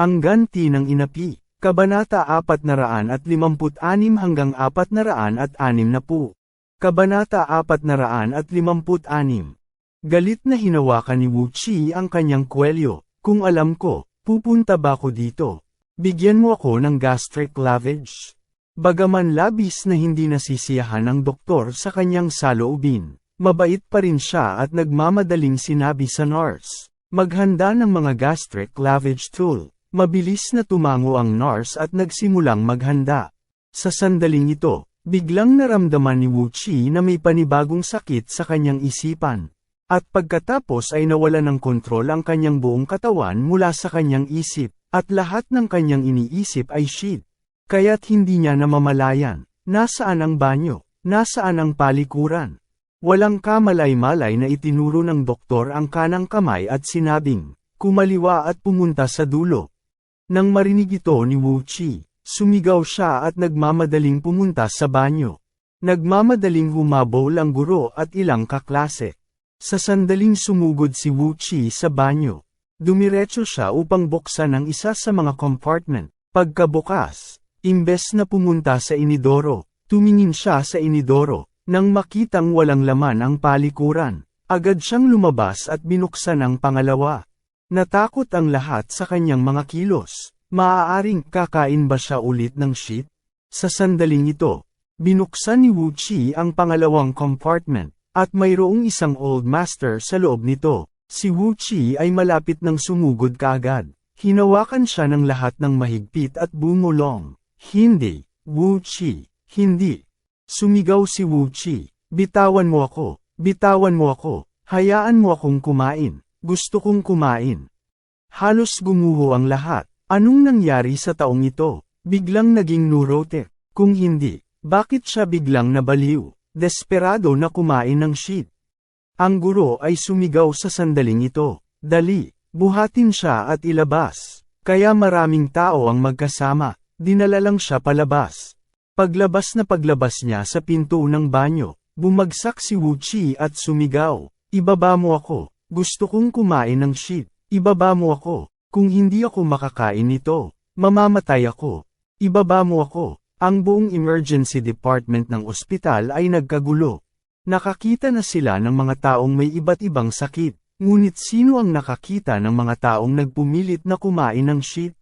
Ang ganti ng inapi, Kabanata 456 hanggang 460. Kabanata 456 Galit na hinawakan ni Wu Chi ang kanyang kwelyo, kung alam ko, pupunta ba ako dito? Bigyan mo ako ng gastric lavage. Bagaman labis na hindi nasisiyahan ang doktor sa kanyang saloobin, mabait pa rin siya at nagmamadaling sinabi sa nurse. Maghanda ng mga gastric lavage tool. Mabilis na tumango ang nurse at nagsimulang maghanda. Sa sandaling ito, biglang naramdaman ni Wu Chi na may panibagong sakit sa kanyang isipan. At pagkatapos ay nawala ng kontrol ang kanyang buong katawan mula sa kanyang isip, at lahat ng kanyang iniisip ay shit. Kaya't hindi niya namamalayan, nasaan ang banyo, nasaan ang palikuran. Walang kamalay-malay na itinuro ng doktor ang kanang kamay at sinabing, kumaliwa at pumunta sa dulo. Nang marinig ito ni Wu Chi, sumigaw siya at nagmamadaling pumunta sa banyo. Nagmamadaling humabol ang guro at ilang kaklase. Sa sandaling sumugod si Wu Chi sa banyo, dumiretso siya upang buksan ang isa sa mga compartment. Pagkabukas, imbes na pumunta sa inidoro, tumingin siya sa inidoro, nang makitang walang laman ang palikuran. Agad siyang lumabas at binuksan ang pangalawa. Natakot ang lahat sa kanyang mga kilos. Maaaring kakain ba siya ulit ng shit? Sa sandaling ito, binuksan ni Wu Chi ang pangalawang compartment, at mayroong isang old master sa loob nito. Si Wu Chi ay malapit ng sumugod kaagad. Hinawakan siya ng lahat ng mahigpit at bumulong. Hindi, Wu Chi, hindi. Sumigaw si Wu Chi, bitawan mo ako, bitawan mo ako, hayaan mo akong kumain. Gusto kong kumain. Halos gumuho ang lahat. Anong nangyari sa taong ito? Biglang naging neurotic. Kung hindi, bakit siya biglang nabaliw? Desperado na kumain ng shit. Ang guro ay sumigaw sa sandaling ito. Dali, buhatin siya at ilabas. Kaya maraming tao ang magkasama. Dinala lang siya palabas. Paglabas na paglabas niya sa pinto ng banyo, bumagsak si Wu Chi at sumigaw. Ibaba mo ako. Gusto kong kumain ng shit. Ibaba mo ako. Kung hindi ako makakain nito, mamamatay ako. Ibaba mo ako. Ang buong emergency department ng ospital ay nagkagulo. Nakakita na sila ng mga taong may iba't ibang sakit. Ngunit sino ang nakakita ng mga taong nagpumilit na kumain ng shit?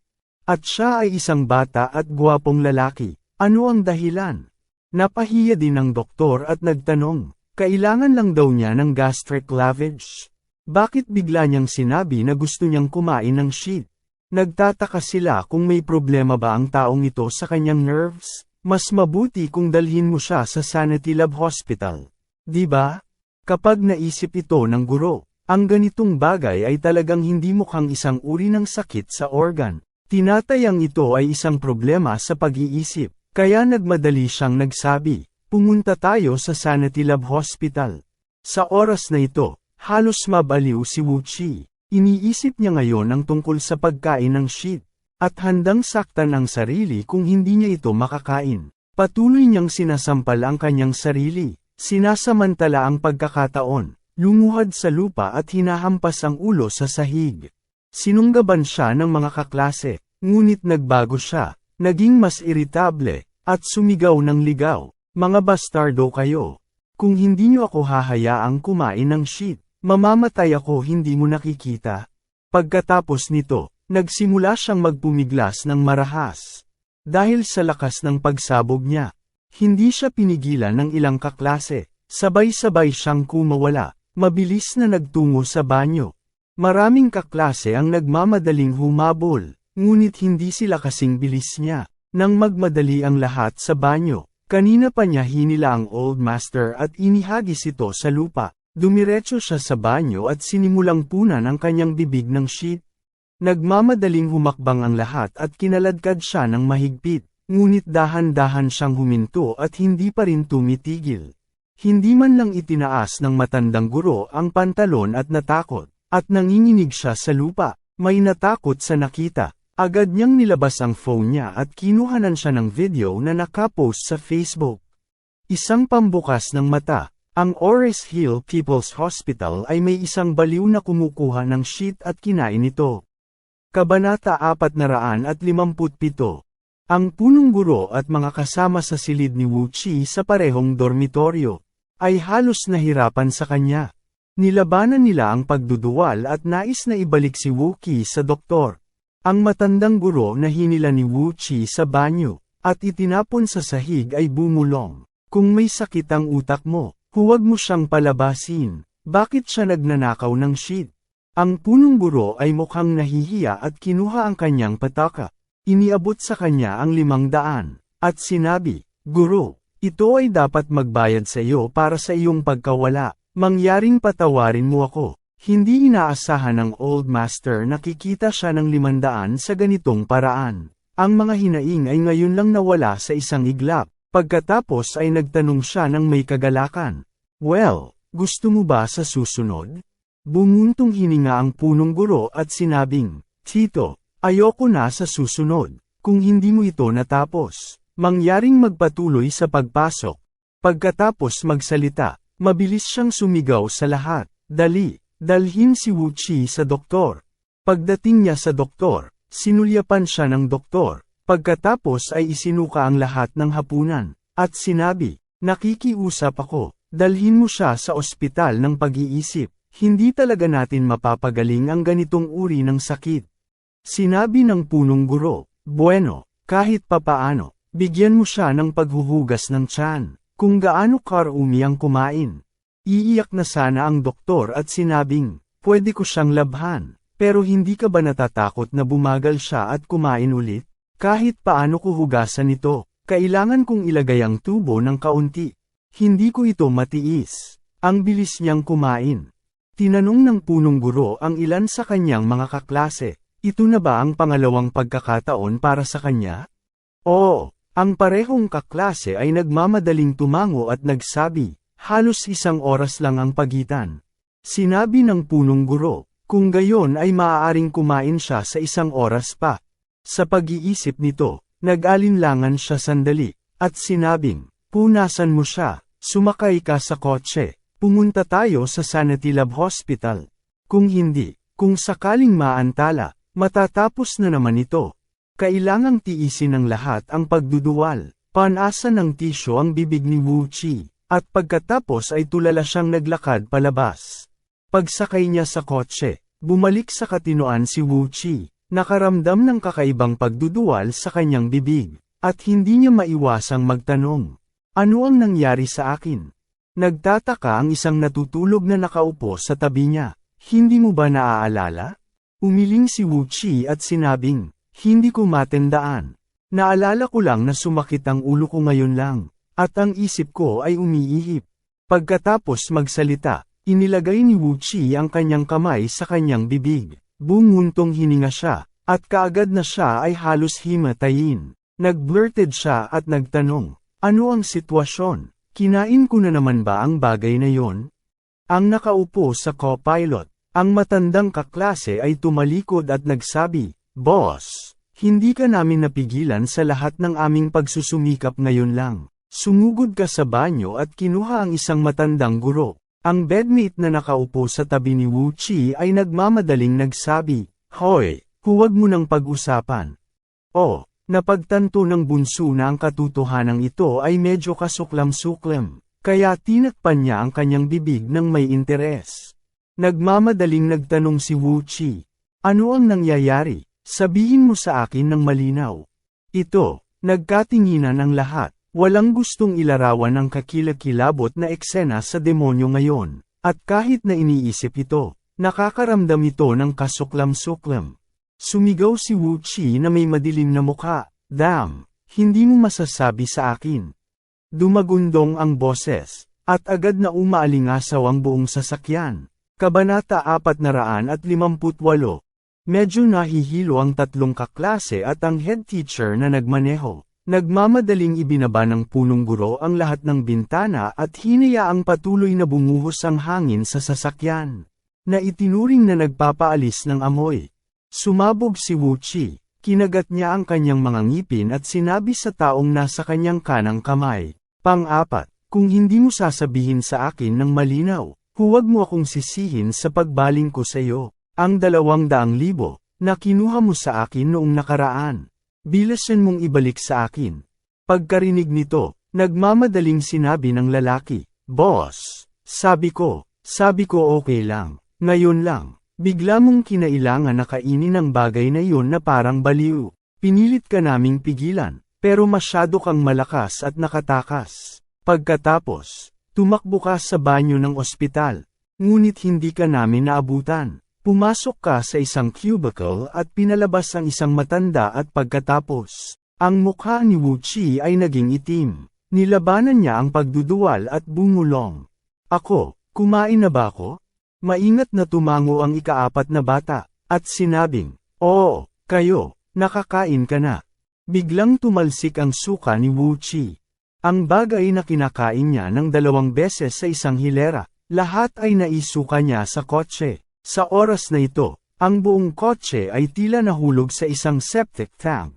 At siya ay isang bata at gwapong lalaki. Ano ang dahilan? Napahiya din ng doktor at nagtanong, kailangan lang daw niya ng gastric lavage. Bakit bigla niyang sinabi na gusto niyang kumain ng shit? Nagtataka sila kung may problema ba ang taong ito sa kanyang nerves? Mas mabuti kung dalhin mo siya sa Sanity Lab Hospital. Di ba? Kapag naisip ito ng guro, ang ganitong bagay ay talagang hindi mukhang isang uri ng sakit sa organ. Tinatayang ito ay isang problema sa pag-iisip, kaya nagmadali siyang nagsabi, pumunta tayo sa Sanity Lab Hospital. Sa oras na ito, Halos mabaliw si Wu Chi. Iniisip niya ngayon ang tungkol sa pagkain ng shit, at handang saktan ang sarili kung hindi niya ito makakain. Patuloy niyang sinasampal ang kanyang sarili, sinasamantala ang pagkakataon, lumuhad sa lupa at hinahampas ang ulo sa sahig. Sinunggaban siya ng mga kaklase, ngunit nagbago siya, naging mas iritable, at sumigaw ng ligaw, mga bastardo kayo. Kung hindi niyo ako hahayaang kumain ng shit, Mamamatay ako hindi mo nakikita. Pagkatapos nito, nagsimula siyang magpumiglas ng marahas. Dahil sa lakas ng pagsabog niya, hindi siya pinigilan ng ilang kaklase. Sabay-sabay siyang kumawala, mabilis na nagtungo sa banyo. Maraming kaklase ang nagmamadaling humabol, ngunit hindi sila kasing bilis niya. Nang magmadali ang lahat sa banyo, kanina pa niya hinila ang old master at inihagis ito sa lupa. Dumiretso siya sa banyo at sinimulang punan ang kanyang bibig ng sheet. Nagmamadaling humakbang ang lahat at kinaladkad siya ng mahigpit, ngunit dahan-dahan siyang huminto at hindi pa rin tumitigil. Hindi man lang itinaas ng matandang guro ang pantalon at natakot, at nanginginig siya sa lupa, may natakot sa nakita. Agad niyang nilabas ang phone niya at kinuhanan siya ng video na nakapost sa Facebook. Isang pambukas ng mata, ang Ores Hill People's Hospital ay may isang baliw na kumukuha ng sheet at kinain ito. Kabanata 457 Ang punong guro at mga kasama sa silid ni Wu Chi sa parehong dormitoryo, ay halos nahirapan sa kanya. Nilabanan nila ang pagduduwal at nais na ibalik si Wu Qi sa doktor. Ang matandang guro na hinila ni Wu Chi sa banyo, at itinapon sa sahig ay bumulong. Kung may sakit ang utak mo, huwag mo siyang palabasin. Bakit siya nagnanakaw ng sheet? Ang punong guro ay mukhang nahihiya at kinuha ang kanyang pataka. Iniabot sa kanya ang limang daan, at sinabi, Guro, ito ay dapat magbayad sa iyo para sa iyong pagkawala, mangyaring patawarin mo ako. Hindi inaasahan ng old master na kikita siya ng limandaan sa ganitong paraan. Ang mga hinaing ay ngayon lang nawala sa isang iglap, pagkatapos ay nagtanong siya ng may kagalakan. Well, gusto mo ba sa susunod? Bumuntong hininga ang punong guro at sinabing, Tito, ayoko na sa susunod, kung hindi mo ito natapos. Mangyaring magpatuloy sa pagpasok. Pagkatapos magsalita, mabilis siyang sumigaw sa lahat. Dali, dalhin si Wu Chi sa doktor. Pagdating niya sa doktor, sinulyapan siya ng doktor. Pagkatapos ay isinuka ang lahat ng hapunan, at sinabi, nakikiusap ako, dalhin mo siya sa ospital ng pag-iisip. Hindi talaga natin mapapagaling ang ganitong uri ng sakit. Sinabi ng punong guro, bueno, kahit papaano, bigyan mo siya ng paghuhugas ng tiyan, kung gaano karumi ang kumain. Iiyak na sana ang doktor at sinabing, pwede ko siyang labhan, pero hindi ka ba natatakot na bumagal siya at kumain ulit? Kahit paano ko hugasan ito, kailangan kong ilagay ang tubo ng kaunti. Hindi ko ito matiis. Ang bilis niyang kumain. Tinanong ng punong guro ang ilan sa kanyang mga kaklase, ito na ba ang pangalawang pagkakataon para sa kanya? Oo, ang parehong kaklase ay nagmamadaling tumango at nagsabi, halos isang oras lang ang pagitan. Sinabi ng punong guro, kung gayon ay maaaring kumain siya sa isang oras pa. Sa pag-iisip nito, nag-alinlangan siya sandali, at sinabing, punasan mo siya, sumakay ka sa kotse. Pumunta tayo sa Sanity Lab Hospital. Kung hindi, kung sakaling maantala, matatapos na naman ito. Kailangang tiisin ng lahat ang pagduduwal. Panasa ng tisyo ang bibig ni Wu Chi, at pagkatapos ay tulala siyang naglakad palabas. Pagsakay niya sa kotse, bumalik sa katinoan si Wu Chi, nakaramdam ng kakaibang pagduduwal sa kanyang bibig, at hindi niya maiwasang magtanong. Ano ang nangyari sa akin? Nagtataka ang isang natutulog na nakaupo sa tabi niya. Hindi mo ba naaalala? Umiling si Wu Chi at sinabing, hindi ko matendaan. Naalala ko lang na sumakit ang ulo ko ngayon lang, at ang isip ko ay umiihip. Pagkatapos magsalita, inilagay ni Wu Chi ang kanyang kamay sa kanyang bibig. Bunguntong hininga siya, at kaagad na siya ay halos himatayin. Nagblurted siya at nagtanong, ano ang sitwasyon? Kinain ko na naman ba ang bagay na yon? Ang nakaupo sa co-pilot, ang matandang kaklase ay tumalikod at nagsabi, Boss, hindi ka namin napigilan sa lahat ng aming pagsusumikap ngayon lang. Sumugod ka sa banyo at kinuha ang isang matandang guro. Ang bedmate na nakaupo sa tabi ni Wu Chi ay nagmamadaling nagsabi, Hoy, huwag mo nang pag-usapan. Oh, Napagtanto ng bunso na ang katotohanan ito ay medyo kasuklam-suklam, kaya tinakpan niya ang kanyang bibig ng may interes. Nagmamadaling nagtanong si Wu Chi, ano ang nangyayari? Sabihin mo sa akin ng malinaw. Ito, nagkatinginan ang lahat, walang gustong ilarawan ang kakilakilabot na eksena sa demonyo ngayon, at kahit na iniisip ito, nakakaramdam ito ng kasuklam-suklam. Sumigaw si Wu Chi na may madilim na mukha. Damn, hindi mo masasabi sa akin. Dumagundong ang boses, at agad na umaalingasaw ang buong sasakyan. Kabanata 458 Medyo nahihilo ang tatlong kaklase at ang head teacher na nagmaneho. Nagmamadaling ibinaba ng punong guro ang lahat ng bintana at hinayaang patuloy na bumuhos ang hangin sa sasakyan. Na itinuring na nagpapaalis ng amoy. Sumabog si Wu Chi, kinagat niya ang kanyang mga ngipin at sinabi sa taong nasa kanyang kanang kamay. Pang-apat, kung hindi mo sasabihin sa akin ng malinaw, huwag mo akong sisihin sa pagbaling ko sa iyo. Ang dalawang daang libo, na kinuha mo sa akin noong nakaraan. Bilasan mong ibalik sa akin. Pagkarinig nito, nagmamadaling sinabi ng lalaki, Boss, sabi ko, sabi ko okay lang, ngayon lang, bigla mong kinailangan na kainin ang bagay na iyon na parang baliw. Pinilit ka naming pigilan, pero masyado kang malakas at nakatakas. Pagkatapos, tumakbo ka sa banyo ng ospital, ngunit hindi ka namin naabutan. Pumasok ka sa isang cubicle at pinalabas ang isang matanda at pagkatapos, ang mukha ni Wu Chi ay naging itim. Nilabanan niya ang pagduduwal at bumulong. Ako, kumain na ba ako? Maingat na tumango ang ikaapat na bata, at sinabing, Oo, kayo, nakakain ka na. Biglang tumalsik ang suka ni Wu Chi. Ang bagay na kinakain niya ng dalawang beses sa isang hilera, lahat ay naisuka niya sa kotse. Sa oras na ito, ang buong kotse ay tila nahulog sa isang septic tank.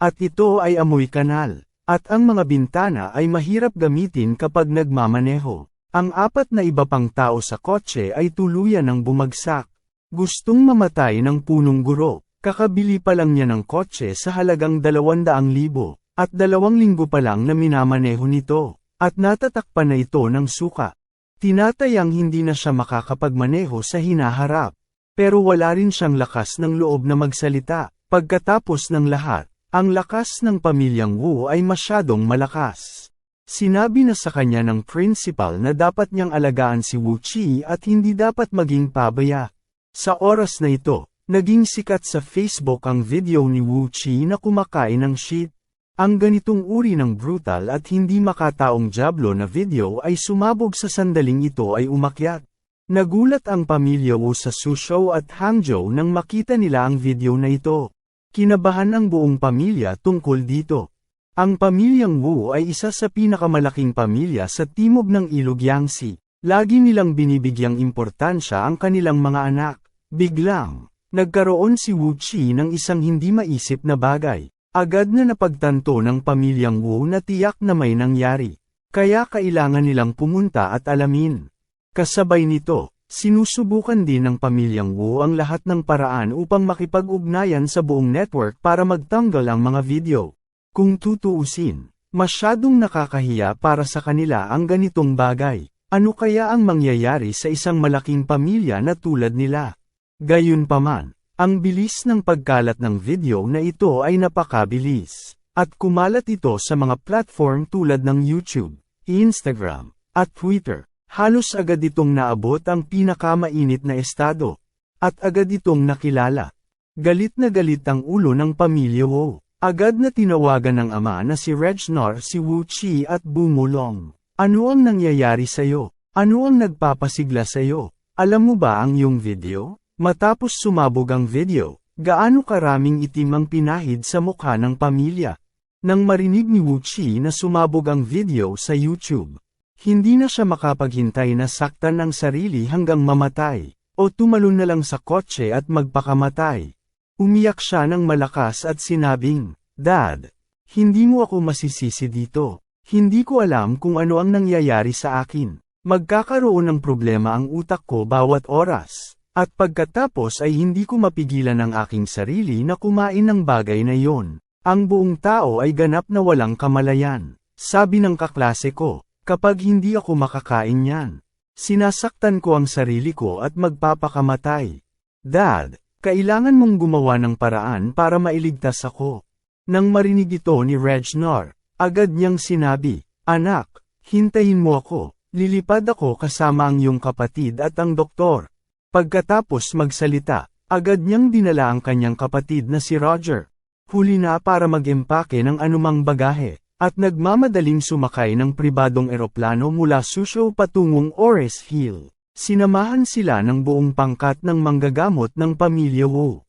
At ito ay amoy kanal. At ang mga bintana ay mahirap gamitin kapag nagmamaneho. Ang apat na iba pang tao sa kotse ay tuluyan ng bumagsak. Gustong mamatay ng punong guro, kakabili pa lang niya ng kotse sa halagang 200,000 at dalawang linggo pa lang na minamaneho nito, at natatakpan na ito ng suka. Tinatayang hindi na siya makakapagmaneho sa hinaharap. Pero wala rin siyang lakas ng loob na magsalita. Pagkatapos ng lahat, ang lakas ng pamilyang Wu ay masyadong malakas. Sinabi na sa kanya ng principal na dapat niyang alagaan si Wu Chi at hindi dapat maging pabaya. Sa oras na ito, naging sikat sa Facebook ang video ni Wu Chi na kumakain ng shit. Ang ganitong uri ng brutal at hindi makataong jablo na video ay sumabog sa sandaling ito ay umakyat. Nagulat ang pamilya Wu sa Suzhou at Hangzhou nang makita nila ang video na ito. Kinabahan ang buong pamilya tungkol dito. Ang pamilyang Wu ay isa sa pinakamalaking pamilya sa timog ng Ilog Yangtze. Lagi nilang binibigyang importansya ang kanilang mga anak. Biglang, nagkaroon si Wu Chi ng isang hindi maisip na bagay. Agad na napagtanto ng pamilyang Wu na tiyak na may nangyari. Kaya kailangan nilang pumunta at alamin. Kasabay nito, sinusubukan din ng pamilyang Wu ang lahat ng paraan upang makipag-ugnayan sa buong network para magtanggal ang mga video. Kung tutuusin, masyadong nakakahiya para sa kanila ang ganitong bagay. Ano kaya ang mangyayari sa isang malaking pamilya na tulad nila? Gayunpaman, ang bilis ng pagkalat ng video na ito ay napakabilis, at kumalat ito sa mga platform tulad ng YouTube, Instagram, at Twitter. Halos agad itong naabot ang pinakamainit na estado, at agad itong nakilala. Galit na galit ang ulo ng pamilya Wu. Agad na tinawagan ng ama na si Regnor si Wu Chi at bumulong. Ano ang nangyayari sa'yo? Ano ang nagpapasigla sa'yo? Alam mo ba ang iyong video? Matapos sumabog ang video, gaano karaming itim ang pinahid sa mukha ng pamilya. Nang marinig ni Wu Chi na sumabog ang video sa YouTube, hindi na siya makapaghintay na saktan ang sarili hanggang mamatay, o tumalon na lang sa kotse at magpakamatay. Umiyak siya ng malakas at sinabing, Dad, hindi mo ako masisisi dito. Hindi ko alam kung ano ang nangyayari sa akin. Magkakaroon ng problema ang utak ko bawat oras. At pagkatapos ay hindi ko mapigilan ang aking sarili na kumain ng bagay na yon. Ang buong tao ay ganap na walang kamalayan. Sabi ng kaklase ko, kapag hindi ako makakain yan, sinasaktan ko ang sarili ko at magpapakamatay. Dad, kailangan mong gumawa ng paraan para mailigtas ako. Nang marinig ito ni Regnor, agad niyang sinabi, Anak, hintayin mo ako, lilipad ako kasama ang iyong kapatid at ang doktor. Pagkatapos magsalita, agad niyang dinala ang kanyang kapatid na si Roger. Huli na para mag-empake ng anumang bagahe, at nagmamadaling sumakay ng pribadong eroplano mula Suzhou patungong Ores Hill. Sinamahan sila ng buong pangkat ng manggagamot ng pamilya Wu.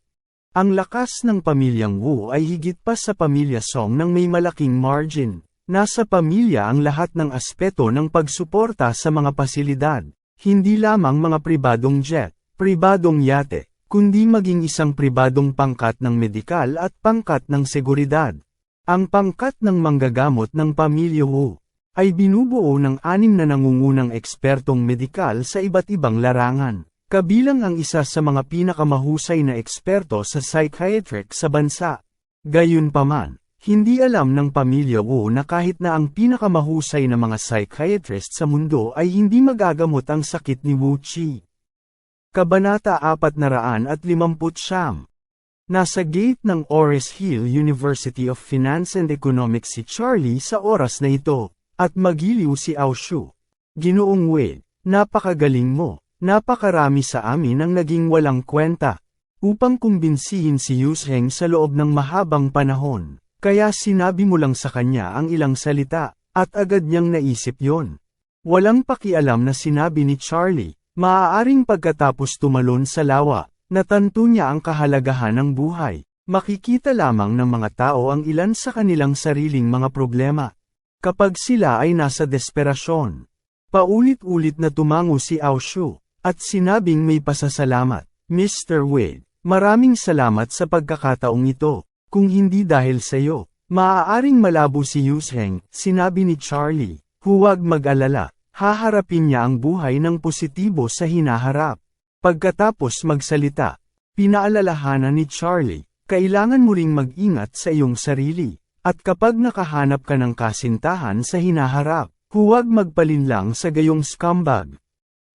Ang lakas ng pamilyang Wu ay higit pa sa pamilya Song ng may malaking margin. Nasa pamilya ang lahat ng aspeto ng pagsuporta sa mga pasilidad, hindi lamang mga pribadong jet, pribadong yate, kundi maging isang pribadong pangkat ng medikal at pangkat ng seguridad. Ang pangkat ng manggagamot ng pamilya Wu ay binubuo ng anim na nangungunang ekspertong medikal sa iba't ibang larangan. Kabilang ang isa sa mga pinakamahusay na eksperto sa psychiatric sa bansa. Gayunpaman, hindi alam ng pamilya Wu na kahit na ang pinakamahusay na mga psychiatrist sa mundo ay hindi magagamot ang sakit ni Wu Chi. Kabanata 450 Nasa gate ng Ores Hill University of Finance and Economics si Charlie sa oras na ito, at magiliw si Ao Shu. Ginoong Wade, napakagaling mo, napakarami sa amin ang naging walang kwenta. Upang kumbinsihin si Yusheng sa loob ng mahabang panahon, kaya sinabi mo lang sa kanya ang ilang salita, at agad niyang naisip yon. Walang pakialam na sinabi ni Charlie, maaaring pagkatapos tumalon sa lawa, natanto niya ang kahalagahan ng buhay. Makikita lamang ng mga tao ang ilan sa kanilang sariling mga problema. Kapag sila ay nasa desperasyon. Paulit-ulit na tumango si Ao Shu, at sinabing may pasasalamat, Mr. Wade, maraming salamat sa pagkakataong ito, kung hindi dahil sa iyo, maaaring malabo si Yusheng, sinabi ni Charlie, huwag mag-alala, haharapin niya ang buhay ng positibo sa hinaharap. Pagkatapos magsalita, pinaalalahanan ni Charlie, kailangan mo ring mag-ingat sa iyong sarili, at kapag nakahanap ka ng kasintahan sa hinaharap, huwag magpalinlang sa gayong scumbag.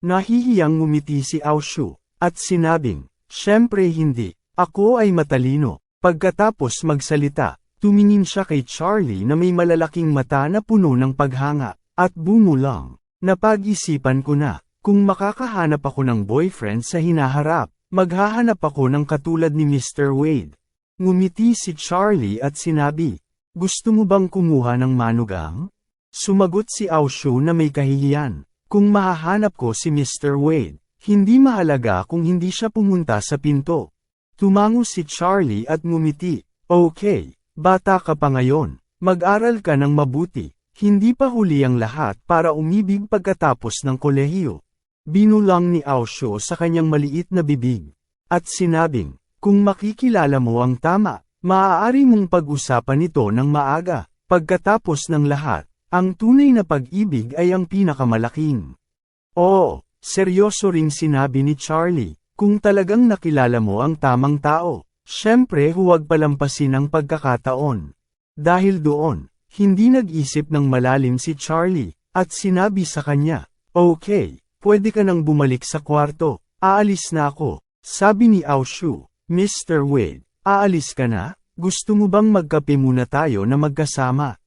Nahihiyang ngumiti si Aoshu, at sinabing, Siyempre hindi, ako ay matalino. Pagkatapos magsalita, tumingin siya kay Charlie na may malalaking mata na puno ng paghanga, at bumulang. Napag-isipan ko na, kung makakahanap ako ng boyfriend sa hinaharap, maghahanap ako ng katulad ni Mr. Wade. Ngumiti si Charlie at sinabi, Gusto mo bang kumuha ng manugang? Sumagot si Aoshu na may kahihiyan. Kung mahahanap ko si Mr. Wade, hindi mahalaga kung hindi siya pumunta sa pinto. Tumango si Charlie at ngumiti. Okay, bata ka pa ngayon. Mag-aral ka ng mabuti. Hindi pa huli ang lahat para umibig pagkatapos ng kolehiyo. Binulang ni Aosho sa kanyang maliit na bibig. At sinabing, kung makikilala mo ang tama, maaari mong pag-usapan ito ng maaga. Pagkatapos ng lahat, ang tunay na pag-ibig ay ang pinakamalaking. Oo, seryoso ring sinabi ni Charlie, kung talagang nakilala mo ang tamang tao, syempre huwag palampasin ang pagkakataon. Dahil doon, hindi nag-isip ng malalim si Charlie, at sinabi sa kanya, Okay, pwede ka nang bumalik sa kwarto, aalis na ako, sabi ni Aoshu, Mr. Wade, aalis ka na? Gusto mo bang magkape muna tayo na magkasama?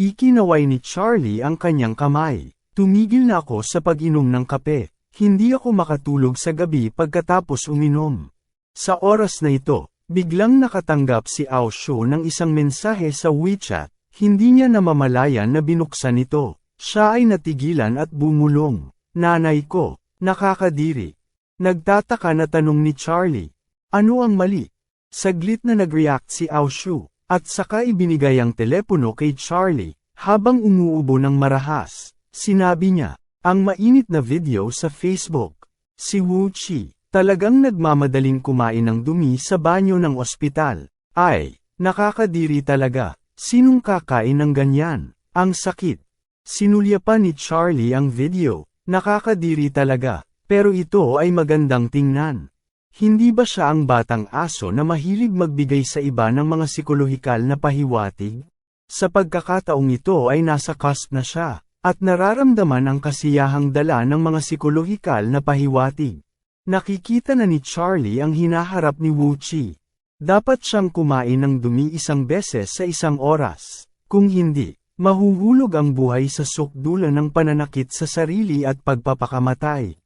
Ikinaway ni Charlie ang kanyang kamay. Tumigil na ako sa pag-inom ng kape. Hindi ako makatulog sa gabi pagkatapos uminom. Sa oras na ito, biglang nakatanggap si Ao Shu ng isang mensahe sa WeChat. Hindi niya namamalayan na binuksan ito. Siya ay natigilan at bumulong. Nanay ko, nakakadiri. Nagtataka na tanong ni Charlie. Ano ang mali? Saglit na nag-react si Ao Shu. At saka ibinigay ang telepono kay Charlie, habang umuubo ng marahas. Sinabi niya, ang mainit na video sa Facebook. Si Wu Chi, talagang nagmamadaling kumain ng dumi sa banyo ng ospital. Ay, nakakadiri talaga. Sinong kakain ng ganyan? Ang sakit. Sinulya pa ni Charlie ang video. Nakakadiri talaga. Pero ito ay magandang tingnan. Hindi ba siya ang batang aso na mahilig magbigay sa iba ng mga psikolohikal na pahiwatig? Sa pagkakataong ito ay nasa cusp na siya, at nararamdaman ang kasiyahang dala ng mga psikolohikal na pahiwatig. Nakikita na ni Charlie ang hinaharap ni Wu Chi. Dapat siyang kumain ng dumi isang beses sa isang oras. Kung hindi, mahuhulog ang buhay sa sukdulan ng pananakit sa sarili at pagpapakamatay.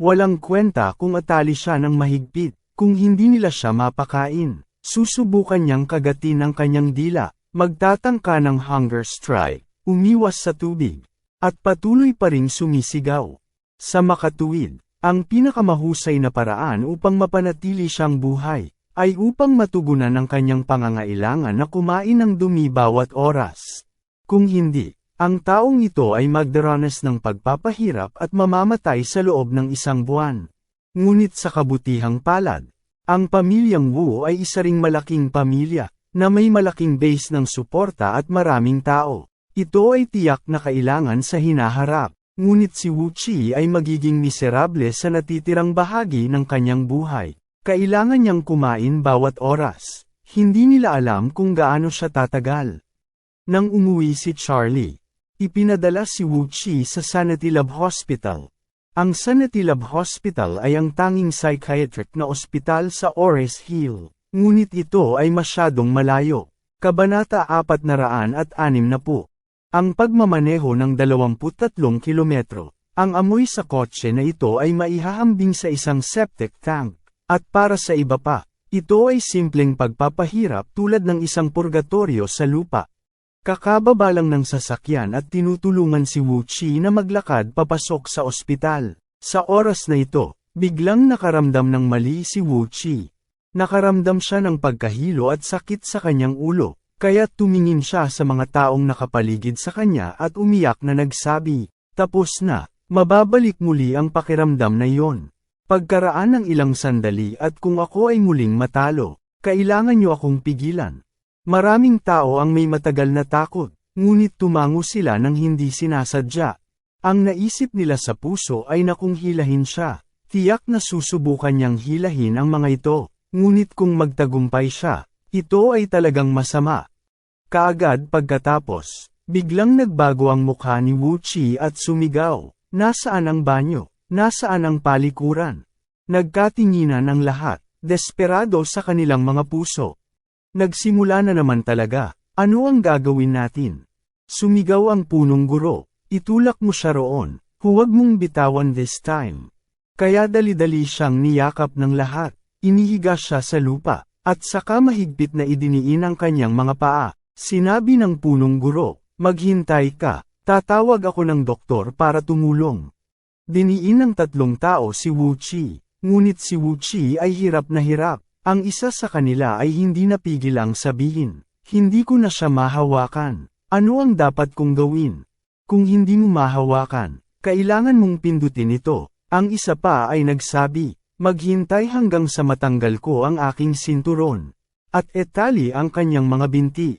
Walang kwenta kung atali siya ng mahigpit, kung hindi nila siya mapakain. Susubukan niyang kagatin ang kanyang dila, magtatangka ng hunger strike, umiwas sa tubig, at patuloy pa ring sumisigaw. Sa makatuwid, ang pinakamahusay na paraan upang mapanatili siyang buhay, ay upang matugunan ang kanyang pangangailangan na kumain ng dumi bawat oras. Kung hindi, ang taong ito ay magdaranas ng pagpapahirap at mamamatay sa loob ng isang buwan. Ngunit sa kabutihang palad, ang pamilyang Wu ay isa ring malaking pamilya, na may malaking base ng suporta at maraming tao. Ito ay tiyak na kailangan sa hinaharap, ngunit si Wu Chi ay magiging miserable sa natitirang bahagi ng kanyang buhay. Kailangan niyang kumain bawat oras. Hindi nila alam kung gaano siya tatagal. Nang umuwi si Charlie, ipinadala si Wu Chi sa Sanity Lab Hospital. Ang Sanity Lab Hospital ay ang tanging psychiatric na ospital sa Ores Hill. Ngunit ito ay masyadong malayo. Kabanata 406 na po. Ang pagmamaneho ng 23 kilometro. Ang amoy sa kotse na ito ay maihahambing sa isang septic tank. At para sa iba pa, ito ay simpleng pagpapahirap tulad ng isang purgatorio sa lupa. Kakababa lang ng sasakyan at tinutulungan si Wu Chi na maglakad papasok sa ospital. Sa oras na ito, biglang nakaramdam ng mali si Wu Chi. Nakaramdam siya ng pagkahilo at sakit sa kanyang ulo, kaya tumingin siya sa mga taong nakapaligid sa kanya at umiyak na nagsabi, tapos na, mababalik muli ang pakiramdam na iyon. Pagkaraan ng ilang sandali at kung ako ay muling matalo, kailangan niyo akong pigilan. Maraming tao ang may matagal na takot, ngunit tumango sila ng hindi sinasadya. Ang naisip nila sa puso ay na kung hilahin siya, tiyak na susubukan niyang hilahin ang mga ito, ngunit kung magtagumpay siya, ito ay talagang masama. Kaagad pagkatapos, biglang nagbago ang mukha ni Wu Chi at sumigaw, nasaan ang banyo? Nasaan ang palikuran? Nagkatinginan ang lahat, desperado sa kanilang mga puso. Nagsimula na naman talaga, ano ang gagawin natin? Sumigaw ang punong guro, itulak mo siya roon, huwag mong bitawan this time. Kaya dali-dali siyang niyakap ng lahat, inihiga siya sa lupa, at saka mahigpit na idiniin ang kanyang mga paa. Sinabi ng punong guro, maghintay ka, tatawag ako ng doktor para tumulong. Diniin ng tatlong tao si Wu Chi, ngunit si Wu Chi ay hirap na hirap. Ang isa sa kanila ay hindi napigil ang sabihin, hindi ko na siya mahawakan. Ano ang dapat kong gawin? Kung hindi mo mahawakan, kailangan mong pindutin ito. Ang isa pa ay nagsabi, maghintay hanggang sa matanggal ko ang aking sinturon. At etali ang kanyang mga binti.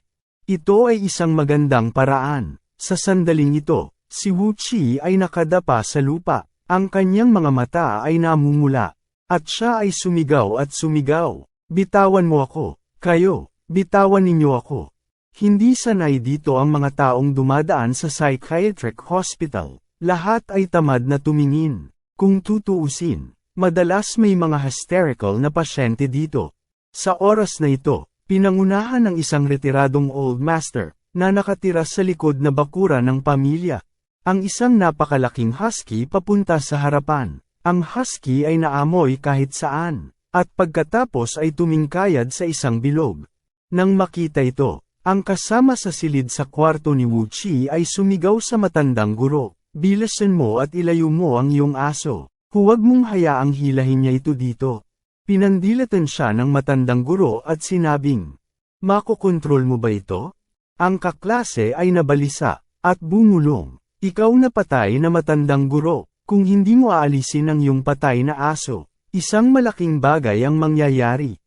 Ito ay isang magandang paraan. Sa sandaling ito, Si Wu Chi ay nakadapa sa lupa, ang kanyang mga mata ay namumula, at siya ay sumigaw at sumigaw, bitawan mo ako, kayo, bitawan ninyo ako. Hindi sanay dito ang mga taong dumadaan sa psychiatric hospital, lahat ay tamad na tumingin. Kung tutuusin, madalas may mga hysterical na pasyente dito. Sa oras na ito, pinangunahan ng isang retiradong old master, na nakatira sa likod na bakura ng pamilya. Ang isang napakalaking husky papunta sa harapan. Ang husky ay naamoy kahit saan, at pagkatapos ay tumingkayad sa isang bilog. Nang makita ito, ang kasama sa silid sa kwarto ni Wu Chi ay sumigaw sa matandang guro, bilasan mo at ilayo mo ang iyong aso. Huwag mong hayaang hilahin niya ito dito. Pinandilatan siya ng matandang guro at sinabing, Makokontrol mo ba ito? Ang kaklase ay nabalisa, at bumulong. Ikaw na patay na matandang guro, kung hindi mo aalisin ang iyong patay na aso, isang malaking bagay ang mangyayari.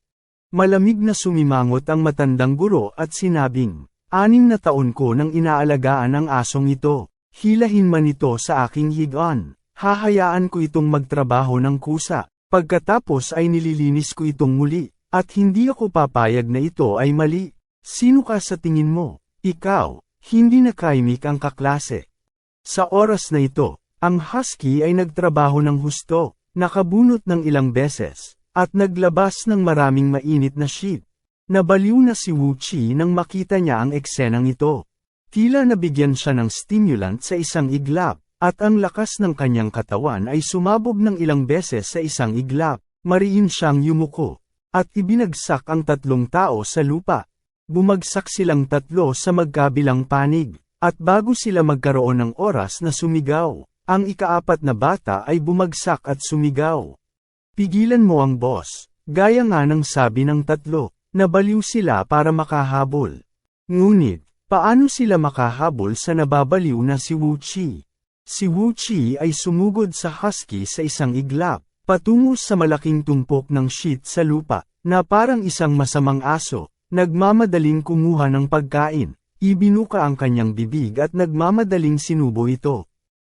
Malamig na sumimangot ang matandang guro at sinabing, anim na taon ko nang inaalagaan ang asong ito, hilahin man ito sa aking higaan, hahayaan ko itong magtrabaho ng kusa, pagkatapos ay nililinis ko itong muli, at hindi ako papayag na ito ay mali. Sino ka sa tingin mo? Ikaw, hindi na kaimik ang kaklase. Sa oras na ito, ang husky ay nagtrabaho ng husto, nakabunot ng ilang beses, at naglabas ng maraming mainit na sheep. Nabaliw na si Wu Chi nang makita niya ang eksenang ito. Tila nabigyan siya ng stimulant sa isang iglap, at ang lakas ng kanyang katawan ay sumabog ng ilang beses sa isang iglap. Mariin siyang yumuko, at ibinagsak ang tatlong tao sa lupa. Bumagsak silang tatlo sa magkabilang panig. At bago sila magkaroon ng oras na sumigaw, ang ikaapat na bata ay bumagsak at sumigaw. Pigilan mo ang boss, Gaya nga ng sabi ng tatlo, nabaliw sila para makahabol. Ngunit, paano sila makahabol sa nababaliw na si Wu Chi? Si Wu Chi ay sumugod sa husky sa isang iglap, patungo sa malaking tumpok ng shit sa lupa, na parang isang masamang aso, nagmamadaling kumuha ng pagkain, ibinuka ang kanyang bibig at nagmamadaling sinubo ito.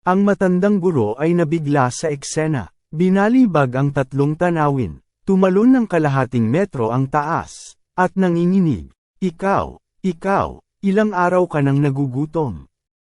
Ang matandang guro ay nabigla sa eksena, binalibag ang tatlong tanawin, tumalon ng kalahating metro ang taas, at nanginginig, Ikaw, ikaw, ilang araw ka nang nagugutom.